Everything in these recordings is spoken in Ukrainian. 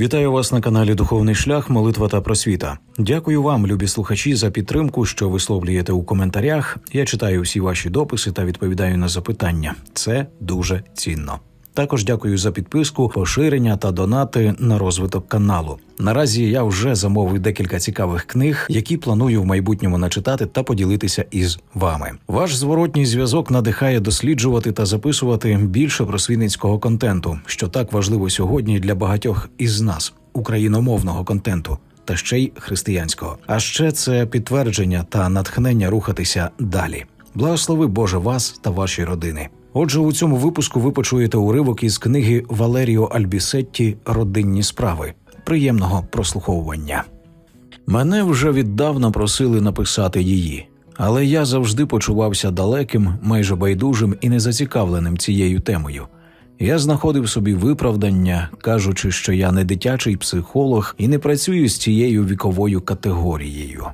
Вітаю вас на каналі Духовний Шлях, Молитва та Просвіта. Дякую вам, любі слухачі, за підтримку, що висловлюєте у коментарях. Я читаю всі ваші дописи та відповідаю на запитання. Це дуже цінно. Також дякую за підписку, поширення та донати на розвиток каналу. Наразі я вже замовив декілька цікавих книг, які планую в майбутньому начитати та поділитися із вами. Ваш зворотній зв'язок надихає досліджувати та записувати більше просвітницького контенту, що так важливо сьогодні для багатьох із нас, україномовного контенту. Та ще й християнського. А ще це підтвердження та натхнення рухатися далі. Благослови Боже вас та ваші родини. Отже, у цьому випуску ви почуєте уривок із книги Валеріо Альбісетті Родинні справи. Приємного прослуховування. Мене вже віддавна просили написати її, але я завжди почувався далеким, майже байдужим і незацікавленим цією темою. Я знаходив собі виправдання, кажучи, що я не дитячий психолог і не працюю з цією віковою категорією.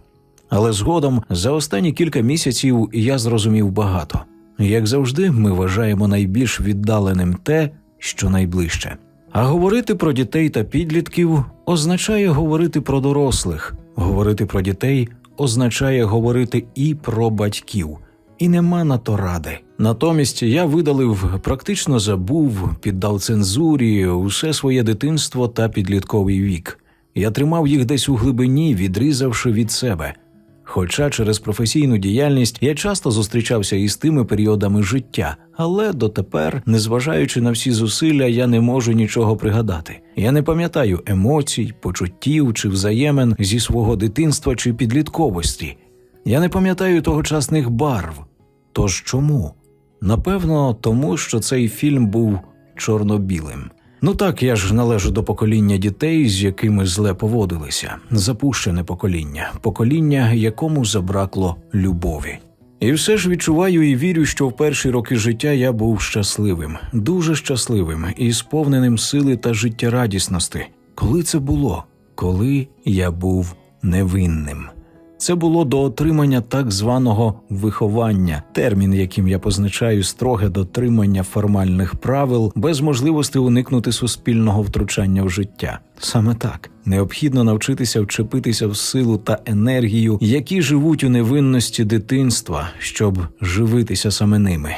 Але згодом за останні кілька місяців я зрозумів багато. Як завжди, ми вважаємо найбільш віддаленим те, що найближче. А говорити про дітей та підлітків означає говорити про дорослих. Говорити про дітей означає говорити і про батьків. І нема на то ради. Натомість я видалив, практично забув, піддав цензурі усе своє дитинство та підлітковий вік. Я тримав їх десь у глибині, відрізавши від себе. Хоча через професійну діяльність я часто зустрічався із тими періодами життя, але дотепер, незважаючи на всі зусилля, я не можу нічого пригадати. Я не пам'ятаю емоцій, почуттів чи взаємин зі свого дитинства чи підлітковості. Я не пам'ятаю тогочасних барв. Тож чому? Напевно, тому що цей фільм був чорно-білим. Ну так, я ж належу до покоління дітей, з якими зле поводилися, запущене покоління, покоління, якому забракло любові. І все ж відчуваю і вірю, що в перші роки життя я був щасливим, дуже щасливим і сповненим сили та життєрадісності. Коли це було? Коли я був невинним. Це було до отримання так званого виховання, термін, яким я позначаю строге дотримання формальних правил, без можливості уникнути суспільного втручання в життя. Саме так необхідно навчитися вчепитися в силу та енергію, які живуть у невинності дитинства, щоб живитися саме ними.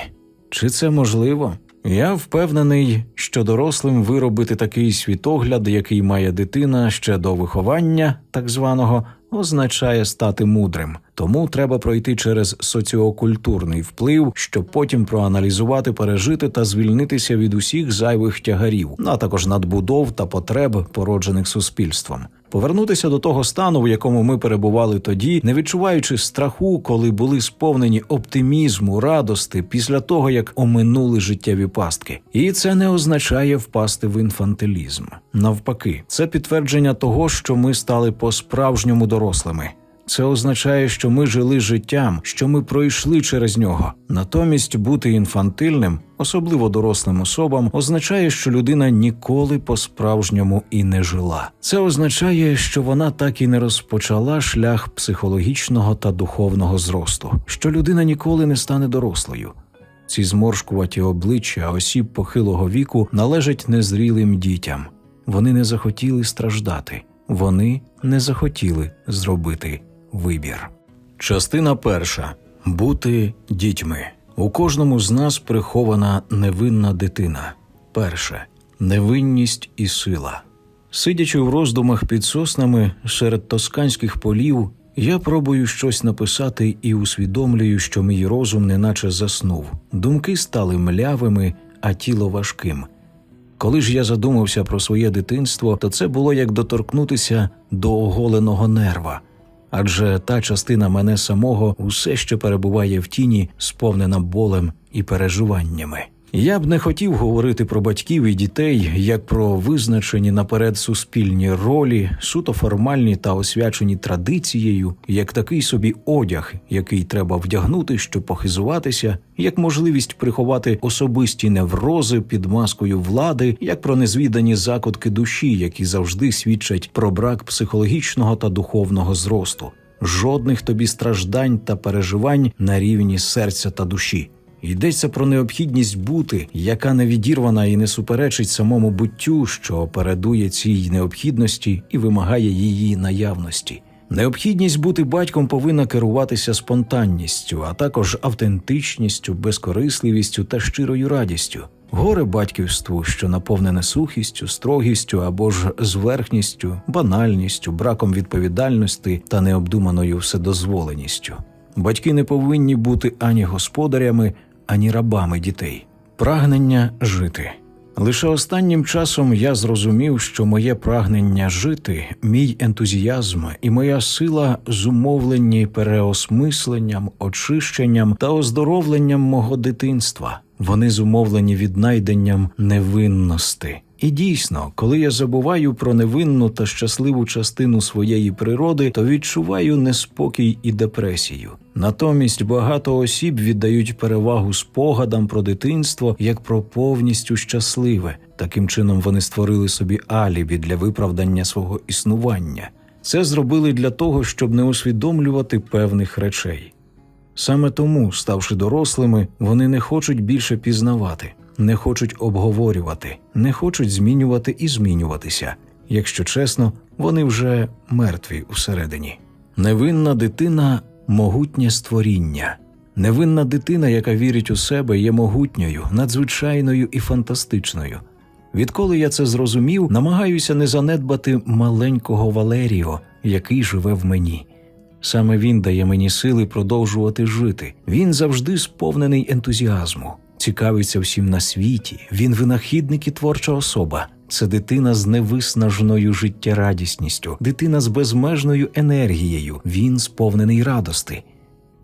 Чи це можливо? Я впевнений, що дорослим виробити такий світогляд, який має дитина ще до виховання, так званого, означає стати мудрим. Тому треба пройти через соціокультурний вплив, щоб потім проаналізувати, пережити та звільнитися від усіх зайвих тягарів, а також надбудов та потреб, породжених суспільством. Повернутися до того стану, в якому ми перебували тоді, не відчуваючи страху, коли були сповнені оптимізму, радости після того, як оминули життєві пастки. І це не означає впасти в інфантилізм. Навпаки, це підтвердження того, що ми стали по-справжньому дорослими. Це означає, що ми жили життям, що ми пройшли через нього. Натомість бути інфантильним, особливо дорослим особам, означає, що людина ніколи по-справжньому і не жила. Це означає, що вона так і не розпочала шлях психологічного та духовного зросту, що людина ніколи не стане дорослою. Ці зморшкуваті обличчя осіб похилого віку належать незрілим дітям. Вони не захотіли страждати, вони не захотіли зробити вибір. Частина перша бути дітьми. У кожному з нас прихована невинна дитина. Перше невинність і сила. Сидячи в роздумах під соснами серед тосканських полів, я пробую щось написати і усвідомлюю, що мій розум неначе заснув. Думки стали млявими, а тіло важким. Коли ж я задумався про своє дитинство, то це було як доторкнутися до оголеного нерва. Адже та частина мене самого усе ще перебуває в тіні, сповнена болем і переживаннями. Я б не хотів говорити про батьків і дітей як про визначені наперед суспільні ролі, суто формальні та освячені традицією, як такий собі одяг, який треба вдягнути, щоб похизуватися, як можливість приховати особисті неврози під маскою влади, як про незвідані закутки душі, які завжди свідчать про брак психологічного та духовного зросту, жодних тобі страждань та переживань на рівні серця та душі. Йдеться про необхідність бути, яка не відірвана і не суперечить самому буттю, що передує цій необхідності і вимагає її наявності. Необхідність бути батьком повинна керуватися спонтанністю, а також автентичністю, безкорисливістю та щирою радістю. Горе батьківству, що наповнене сухістю, строгістю або ж зверхністю, банальністю, браком відповідальності та необдуманою вседозволеністю. Батьки не повинні бути ані господарями, ані рабами дітей. Прагнення жити. Лише останнім часом я зрозумів, що моє прагнення жити, мій ентузіазм і моя сила зумовлені переосмисленням, очищенням та оздоровленням мого дитинства. Вони зумовлені віднайденням невинності. І дійсно, коли я забуваю про невинну та щасливу частину своєї природи, то відчуваю неспокій і депресію. Натомість багато осіб віддають перевагу спогадам про дитинство як про повністю щасливе. Таким чином вони створили собі алібі для виправдання свого існування. Це зробили для того, щоб не усвідомлювати певних речей. Саме тому, ставши дорослими, вони не хочуть більше пізнавати, не хочуть обговорювати, не хочуть змінювати і змінюватися. Якщо чесно, вони вже мертві всередині. Невинна дитина могутнє створіння. Невинна дитина, яка вірить у себе, є могутньою, надзвичайною і фантастичною. Відколи я це зрозумів, намагаюся не занедбати маленького Валеріо, який живе в мені. Саме він дає мені сили продовжувати жити. Він завжди сповнений ентузіазму, цікавиться всім на світі. Він винахідник і творча особа. Це дитина з невиснаженою життєрадісністю, дитина з безмежною енергією. Він сповнений радости.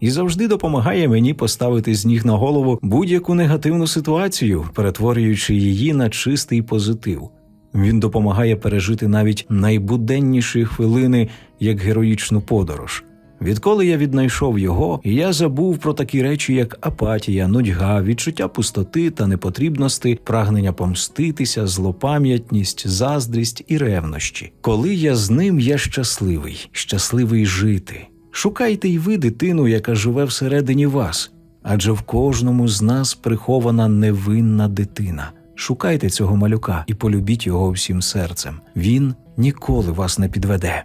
І завжди допомагає мені поставити з ніг на голову будь-яку негативну ситуацію, перетворюючи її на чистий позитив. Він допомагає пережити навіть найбуденніші хвилини як героїчну подорож. Відколи я віднайшов його, я забув про такі речі, як апатія, нудьга, відчуття пустоти та непотрібності, прагнення помститися, злопам'ятність, заздрість і ревнощі. Коли я з ним, я щасливий, щасливий жити. Шукайте й ви дитину, яка живе всередині вас, адже в кожному з нас прихована невинна дитина. Шукайте цього малюка і полюбіть його всім серцем. Він ніколи вас не підведе.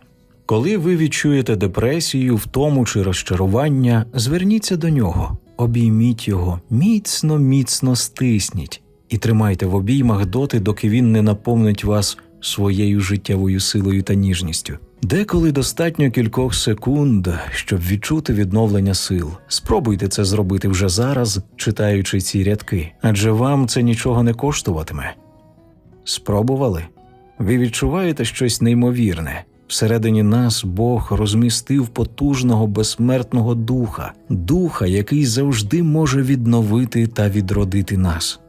Коли ви відчуєте депресію, втому чи розчарування, зверніться до нього, обійміть його, міцно, міцно стисніть і тримайте в обіймах доти, доки він не наповнить вас своєю життєвою силою та ніжністю. Деколи достатньо кількох секунд, щоб відчути відновлення сил. Спробуйте це зробити вже зараз, читаючи ці рядки, адже вам це нічого не коштуватиме. Спробували? Ви відчуваєте щось неймовірне. Всередині нас Бог розмістив потужного безсмертного духа, духа, який завжди може відновити та відродити нас.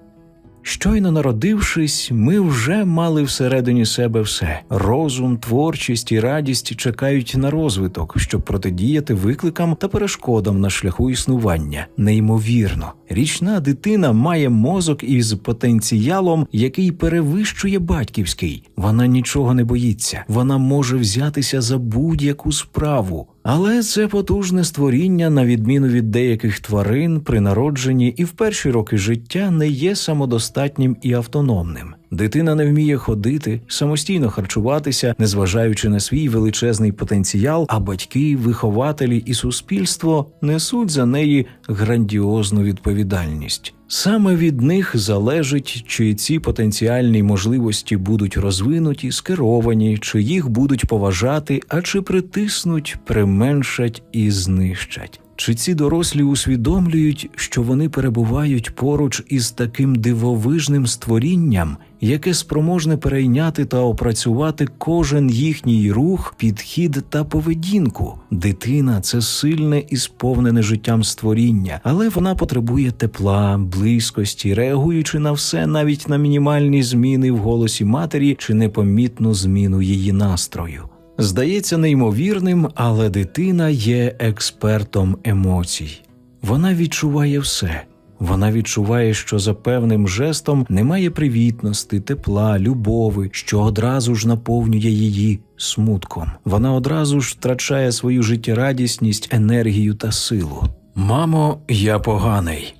Щойно народившись, ми вже мали всередині себе все розум, творчість і радість чекають на розвиток, щоб протидіяти викликам та перешкодам на шляху існування. Неймовірно, річна дитина має мозок із потенціалом, який перевищує батьківський. Вона нічого не боїться, вона може взятися за будь-яку справу. Але це потужне створіння, на відміну від деяких тварин, при народженні і в перші роки життя не є самодостатнім і автономним. Дитина не вміє ходити, самостійно харчуватися, незважаючи на свій величезний потенціал, а батьки, вихователі і суспільство несуть за неї грандіозну відповідальність. Саме від них залежить, чи ці потенціальні можливості будуть розвинуті, скеровані, чи їх будуть поважати, а чи притиснуть, применшать і знищать. Чи ці дорослі усвідомлюють, що вони перебувають поруч із таким дивовижним створінням, яке спроможне перейняти та опрацювати кожен їхній рух, підхід та поведінку? Дитина це сильне і сповнене життям створіння, але вона потребує тепла, близькості, реагуючи на все, навіть на мінімальні зміни в голосі матері чи непомітну зміну її настрою. Здається неймовірним, але дитина є експертом емоцій. Вона відчуває все. Вона відчуває, що за певним жестом немає привітності, тепла, любови, що одразу ж наповнює її смутком. Вона одразу ж втрачає свою життєрадісність, енергію та силу. Мамо, я поганий.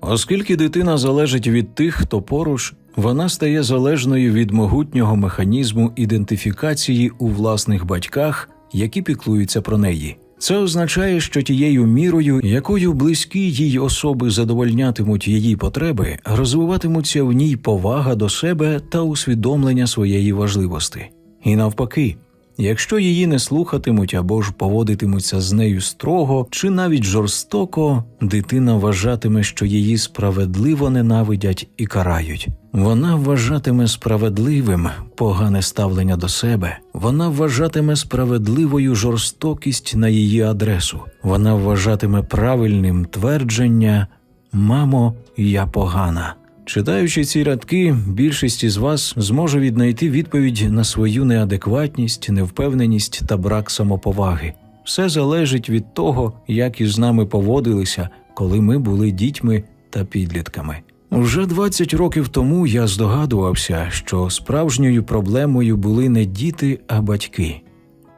Оскільки дитина залежить від тих, хто поруч, вона стає залежною від могутнього механізму ідентифікації у власних батьках, які піклуються про неї. Це означає, що тією мірою, якою близькі їй особи задовольнятимуть її потреби, розвиватимуться в ній повага до себе та усвідомлення своєї важливості. І навпаки, якщо її не слухатимуть або ж поводитимуться з нею строго чи навіть жорстоко, дитина вважатиме, що її справедливо ненавидять і карають. Вона вважатиме справедливим погане ставлення до себе, вона вважатиме справедливою жорстокість на її адресу, вона вважатиме правильним твердження Мамо, я погана. Читаючи ці рядки, більшість із вас зможе віднайти відповідь на свою неадекватність, невпевненість та брак самоповаги. Все залежить від того, як із нами поводилися, коли ми були дітьми та підлітками. Уже 20 років тому я здогадувався, що справжньою проблемою були не діти, а батьки.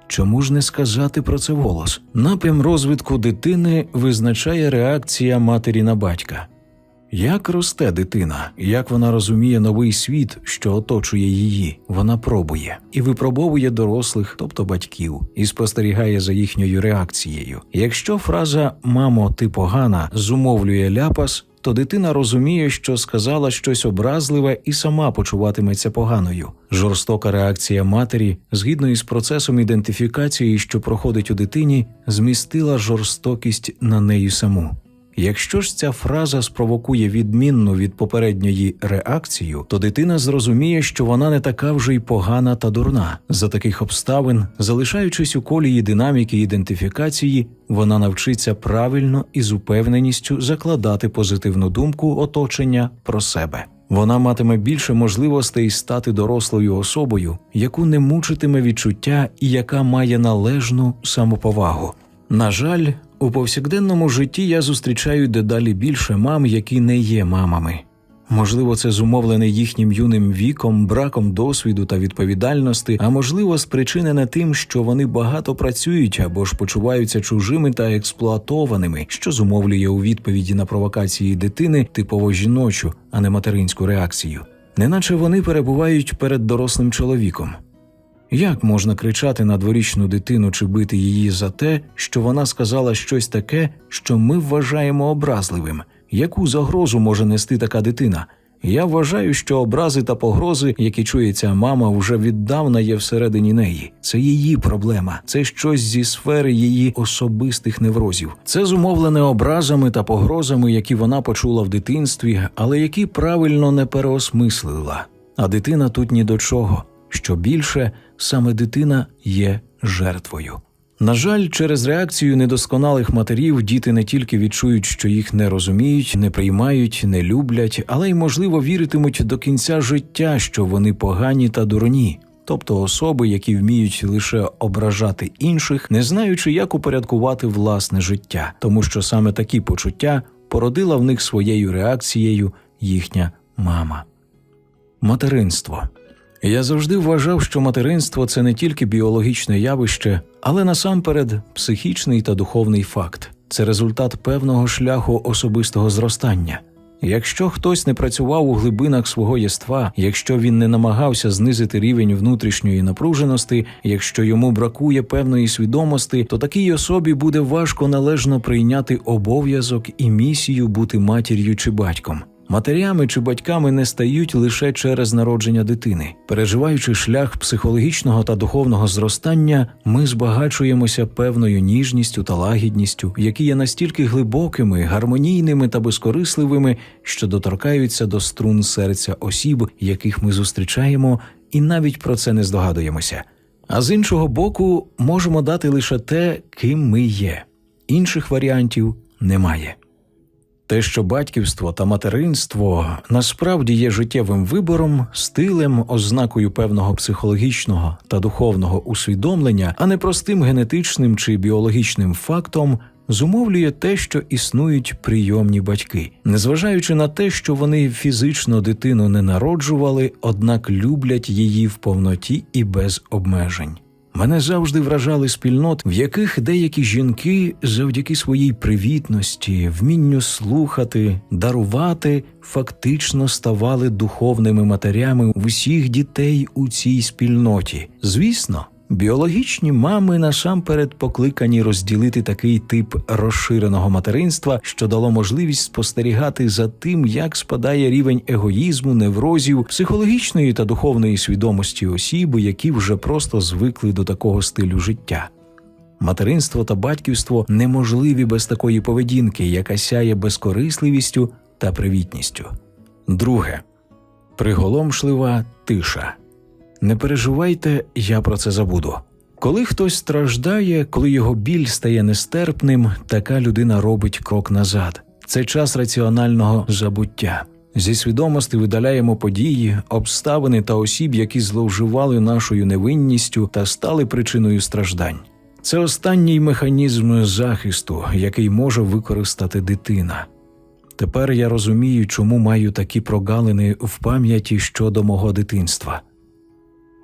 Чому ж не сказати про це вголос? Напрям розвитку дитини визначає реакція матері на батька. Як росте дитина, як вона розуміє новий світ, що оточує її, вона пробує і випробовує дорослих, тобто батьків, і спостерігає за їхньою реакцією. Якщо фраза Мамо, ти погана зумовлює ляпас, то дитина розуміє, що сказала щось образливе і сама почуватиметься поганою. Жорстока реакція матері, згідно із процесом ідентифікації, що проходить у дитині, змістила жорстокість на неї саму. Якщо ж ця фраза спровокує відмінну від попередньої реакцію, то дитина зрозуміє, що вона не така вже й погана та дурна. За таких обставин, залишаючись у колії динаміки ідентифікації, вона навчиться правильно і з упевненістю закладати позитивну думку оточення про себе. Вона матиме більше можливостей стати дорослою особою, яку не мучитиме відчуття і яка має належну самоповагу. На жаль, у повсякденному житті я зустрічаю дедалі більше мам, які не є мамами. Можливо, це зумовлене їхнім юним віком, браком досвіду та відповідальності, а можливо, спричинене тим, що вони багато працюють або ж почуваються чужими та експлуатованими, що зумовлює у відповіді на провокації дитини типово жіночу, а не материнську реакцію, неначе вони перебувають перед дорослим чоловіком. Як можна кричати на дворічну дитину чи бити її за те, що вона сказала щось таке, що ми вважаємо образливим? Яку загрозу може нести така дитина? Я вважаю, що образи та погрози, які чує ця мама, вже віддавна є всередині неї. Це її проблема, це щось зі сфери її особистих неврозів. Це зумовлене образами та погрозами, які вона почула в дитинстві, але які правильно не переосмислила. А дитина тут ні до чого. Що більше, саме дитина є жертвою. На жаль, через реакцію недосконалих матерів діти не тільки відчують, що їх не розуміють, не приймають, не люблять, але й, можливо, віритимуть до кінця життя, що вони погані та дурні, тобто особи, які вміють лише ображати інших, не знаючи, як упорядкувати власне життя, тому що саме такі почуття породила в них своєю реакцією їхня мама. Материнство. Я завжди вважав, що материнство це не тільки біологічне явище, але насамперед психічний та духовний факт. Це результат певного шляху особистого зростання. Якщо хтось не працював у глибинах свого єства, якщо він не намагався знизити рівень внутрішньої напруженості, якщо йому бракує певної свідомості, то такій особі буде важко належно прийняти обов'язок і місію бути матір'ю чи батьком. Матерями чи батьками не стають лише через народження дитини. Переживаючи шлях психологічного та духовного зростання, ми збагачуємося певною ніжністю та лагідністю, які є настільки глибокими, гармонійними та безкорисливими, що доторкаються до струн серця осіб, яких ми зустрічаємо, і навіть про це не здогадуємося. А з іншого боку, можемо дати лише те, ким ми є. Інших варіантів немає. Те, що батьківство та материнство насправді є життєвим вибором, стилем, ознакою певного психологічного та духовного усвідомлення, а не простим генетичним чи біологічним фактом, зумовлює те, що існують прийомні батьки, незважаючи на те, що вони фізично дитину не народжували, однак люблять її в повноті і без обмежень. Мене завжди вражали спільнот, в яких деякі жінки завдяки своїй привітності, вмінню слухати, дарувати, фактично ставали духовними матерями усіх дітей у цій спільноті. Звісно, біологічні мами насамперед покликані розділити такий тип розширеного материнства, що дало можливість спостерігати за тим, як спадає рівень егоїзму, неврозів, психологічної та духовної свідомості осіб, які вже просто звикли до такого стилю життя. Материнство та батьківство неможливі без такої поведінки, яка сяє безкорисливістю та привітністю. Друге приголомшлива тиша. Не переживайте, я про це забуду. Коли хтось страждає, коли його біль стає нестерпним, така людина робить крок назад. Це час раціонального забуття. Зі свідомості видаляємо події, обставини та осіб, які зловживали нашою невинністю та стали причиною страждань. Це останній механізм захисту, який може використати дитина. Тепер я розумію, чому маю такі прогалини в пам'яті щодо мого дитинства.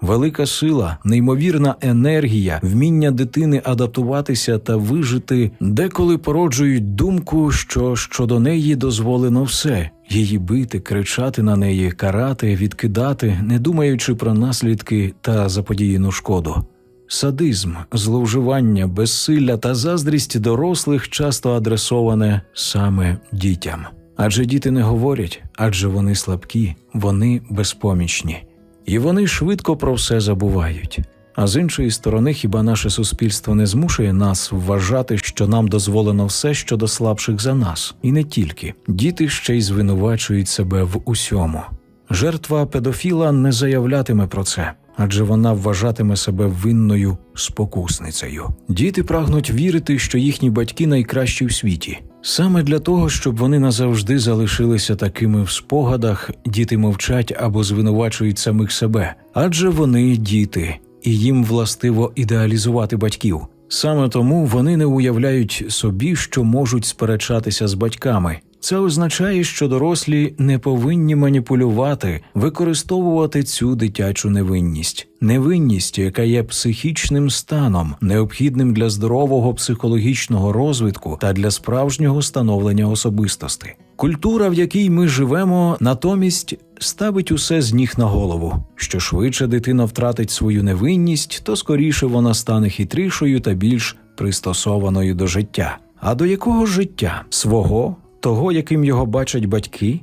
Велика сила, неймовірна енергія, вміння дитини адаптуватися та вижити деколи породжують думку, що щодо неї дозволено все її бити, кричати на неї, карати, відкидати, не думаючи про наслідки та заподіяну шкоду. Садизм, зловживання, безсилля та заздрість дорослих часто адресоване саме дітям. Адже діти не говорять, адже вони слабкі, вони безпомічні і вони швидко про все забувають. А з іншої сторони, хіба наше суспільство не змушує нас вважати, що нам дозволено все щодо слабших за нас, і не тільки діти ще й звинувачують себе в усьому. Жертва педофіла не заявлятиме про це, адже вона вважатиме себе винною спокусницею. Діти прагнуть вірити, що їхні батьки найкращі в світі. Саме для того, щоб вони назавжди залишилися такими в спогадах, діти мовчать або звинувачують самих себе, адже вони діти, і їм властиво ідеалізувати батьків. Саме тому вони не уявляють собі, що можуть сперечатися з батьками. Це означає, що дорослі не повинні маніпулювати, використовувати цю дитячу невинність, невинність, яка є психічним станом, необхідним для здорового психологічного розвитку та для справжнього становлення особистості. Культура, в якій ми живемо, натомість ставить усе з ніг на голову. Що швидше дитина втратить свою невинність, то скоріше вона стане хитрішою та більш пристосованою до життя. А до якого життя? Свого, того, яким його бачать батьки?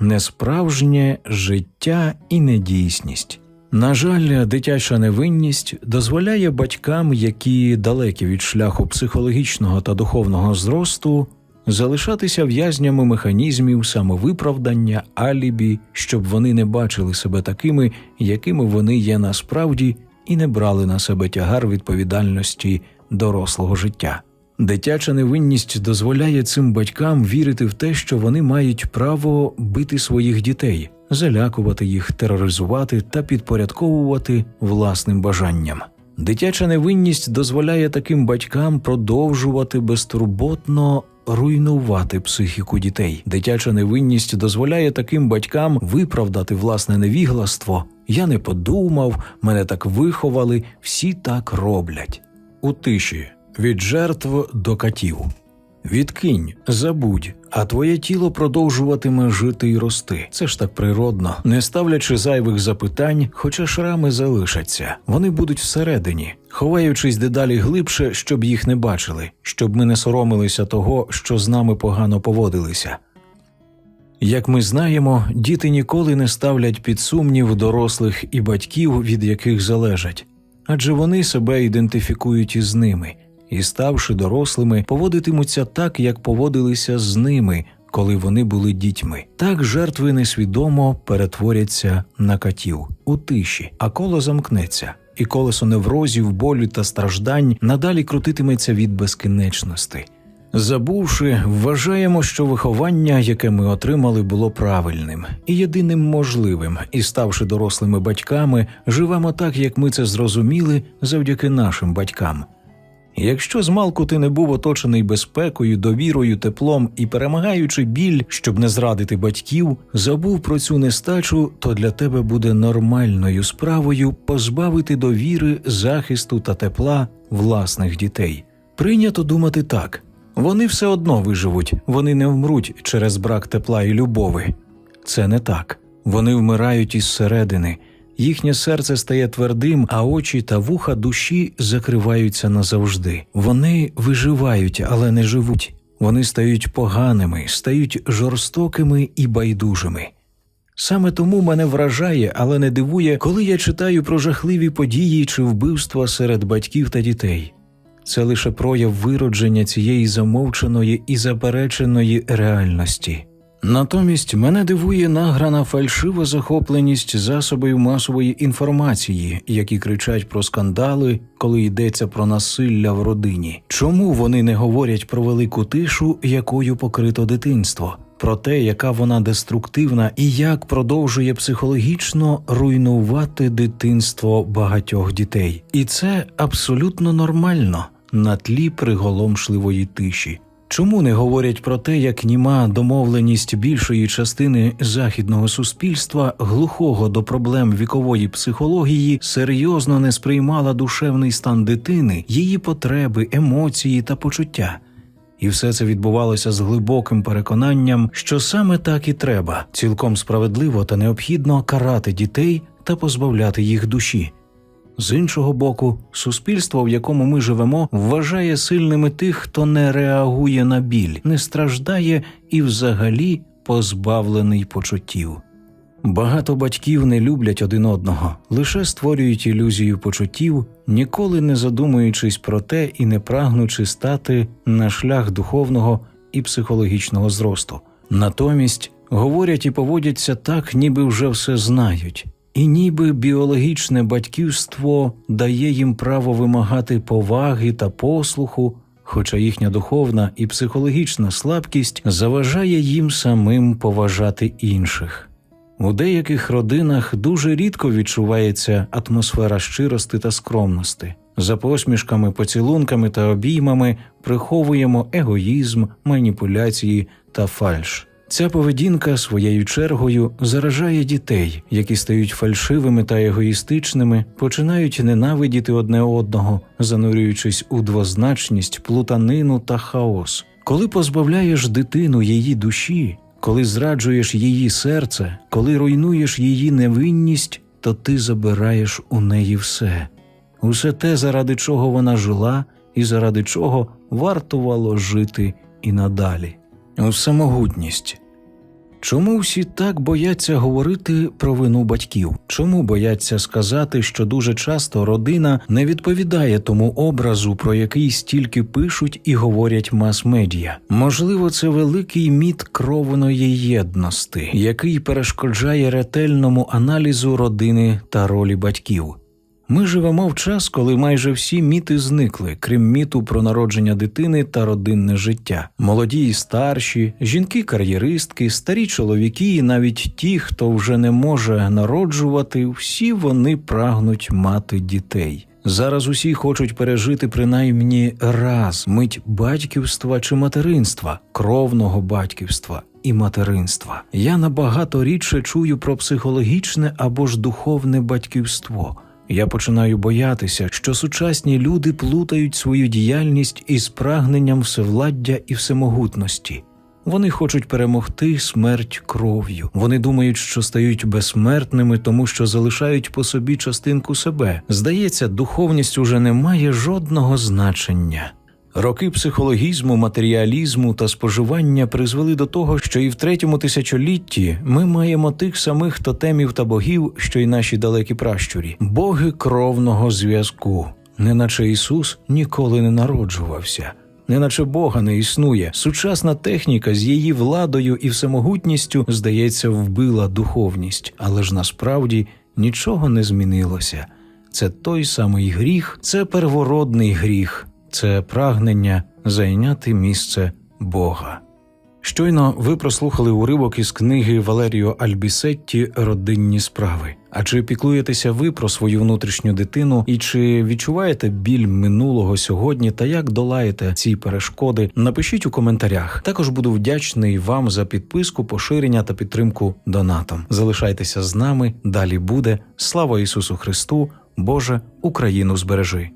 Несправжнє життя і недійсність. На жаль, дитяча невинність дозволяє батькам, які далекі від шляху психологічного та духовного зросту, залишатися в'язнями механізмів самовиправдання, алібі, щоб вони не бачили себе такими, якими вони є насправді, і не брали на себе тягар відповідальності дорослого життя. Дитяча невинність дозволяє цим батькам вірити в те, що вони мають право бити своїх дітей, залякувати їх, тероризувати та підпорядковувати власним бажанням. Дитяча невинність дозволяє таким батькам продовжувати безтурботно руйнувати психіку дітей. Дитяча невинність дозволяє таким батькам виправдати власне невігластво. Я не подумав, мене так виховали, всі так роблять. У тиші від жертв до катів. Відкинь, забудь, а твоє тіло продовжуватиме жити і рости. Це ж так природно, не ставлячи зайвих запитань, хоча шрами залишаться. Вони будуть всередині, ховаючись дедалі глибше, щоб їх не бачили, щоб ми не соромилися того, що з нами погано поводилися. Як ми знаємо, діти ніколи не ставлять під сумнів дорослих і батьків, від яких залежать, адже вони себе ідентифікують із ними і, ставши дорослими, поводитимуться так, як поводилися з ними, коли вони були дітьми. Так жертви несвідомо перетворяться на катів у тиші, а коло замкнеться. І колесо неврозів, болю та страждань надалі крутитиметься від безкінечності. Забувши, вважаємо, що виховання, яке ми отримали, було правильним і єдиним можливим, і ставши дорослими батьками, живемо так, як ми це зрозуміли завдяки нашим батькам. Якщо змалку ти не був оточений безпекою, довірою, теплом і перемагаючи біль, щоб не зрадити батьків, забув про цю нестачу, то для тебе буде нормальною справою позбавити довіри, захисту та тепла власних дітей. Прийнято думати так: вони все одно виживуть, вони не вмруть через брак тепла і любови. Це не так. Вони вмирають із середини. Їхнє серце стає твердим, а очі та вуха душі закриваються назавжди. Вони виживають, але не живуть. Вони стають поганими, стають жорстокими і байдужими. Саме тому мене вражає, але не дивує, коли я читаю про жахливі події чи вбивства серед батьків та дітей. Це лише прояв виродження цієї замовченої і запереченої реальності. Натомість мене дивує награна фальшива захопленість засобів масової інформації, які кричать про скандали, коли йдеться про насилля в родині. Чому вони не говорять про велику тишу, якою покрито дитинство? Про те, яка вона деструктивна і як продовжує психологічно руйнувати дитинство багатьох дітей, і це абсолютно нормально на тлі приголомшливої тиші. Чому не говорять про те, як німа домовленість більшої частини західного суспільства, глухого до проблем вікової психології, серйозно не сприймала душевний стан дитини, її потреби, емоції та почуття? І все це відбувалося з глибоким переконанням, що саме так і треба, цілком справедливо та необхідно карати дітей та позбавляти їх душі. З іншого боку, суспільство, в якому ми живемо, вважає сильними тих, хто не реагує на біль, не страждає і взагалі позбавлений почуттів. Багато батьків не люблять один одного, лише створюють ілюзію почуттів, ніколи не задумуючись про те і не прагнучи стати на шлях духовного і психологічного зросту. Натомість говорять і поводяться так, ніби вже все знають. І ніби біологічне батьківство дає їм право вимагати поваги та послуху, хоча їхня духовна і психологічна слабкість заважає їм самим поважати інших. У деяких родинах дуже рідко відчувається атмосфера щирости та скромності. За посмішками, поцілунками та обіймами приховуємо егоїзм, маніпуляції та фальш. Ця поведінка своєю чергою заражає дітей, які стають фальшивими та егоїстичними, починають ненавидіти одне одного, занурюючись у двозначність, плутанину та хаос. Коли позбавляєш дитину її душі, коли зраджуєш її серце, коли руйнуєш її невинність, то ти забираєш у неї все, усе те, заради чого вона жила, і заради чого вартувало жити і надалі. У самогутність. Чому всі так бояться говорити про вину батьків? Чому бояться сказати, що дуже часто родина не відповідає тому образу, про який стільки пишуть і говорять мас-медіа? Можливо, це великий міт кровної єдності, який перешкоджає ретельному аналізу родини та ролі батьків. Ми живемо в час, коли майже всі міти зникли, крім міту про народження дитини та родинне життя. Молоді і старші, жінки-кар'єристки, старі чоловіки, і навіть ті, хто вже не може народжувати, всі вони прагнуть мати дітей. Зараз усі хочуть пережити принаймні раз мить батьківства чи материнства, кровного батьківства і материнства. Я набагато рідше чую про психологічне або ж духовне батьківство. Я починаю боятися, що сучасні люди плутають свою діяльність із прагненням всевладдя і всемогутності. Вони хочуть перемогти смерть кров'ю. Вони думають, що стають безсмертними, тому що залишають по собі частинку себе. Здається, духовність уже не має жодного значення. Роки психологізму, матеріалізму та споживання призвели до того, що і в третьому тисячолітті ми маємо тих самих тотемів та богів, що й наші далекі пращурі, боги кровного зв'язку, неначе Ісус ніколи не народжувався. Неначе Бога не існує, сучасна техніка з її владою і всемогутністю, здається, вбила духовність, але ж насправді нічого не змінилося. Це той самий гріх, це первородний гріх, це прагнення зайняти місце Бога. Щойно ви прослухали уривок із книги Валеріо Альбісетті Родинні справи. А чи піклуєтеся ви про свою внутрішню дитину і чи відчуваєте біль минулого сьогодні та як долаєте ці перешкоди? Напишіть у коментарях. Також буду вдячний вам за підписку, поширення та підтримку донатом. Залишайтеся з нами. Далі буде. Слава Ісусу Христу! Боже, Україну збережи!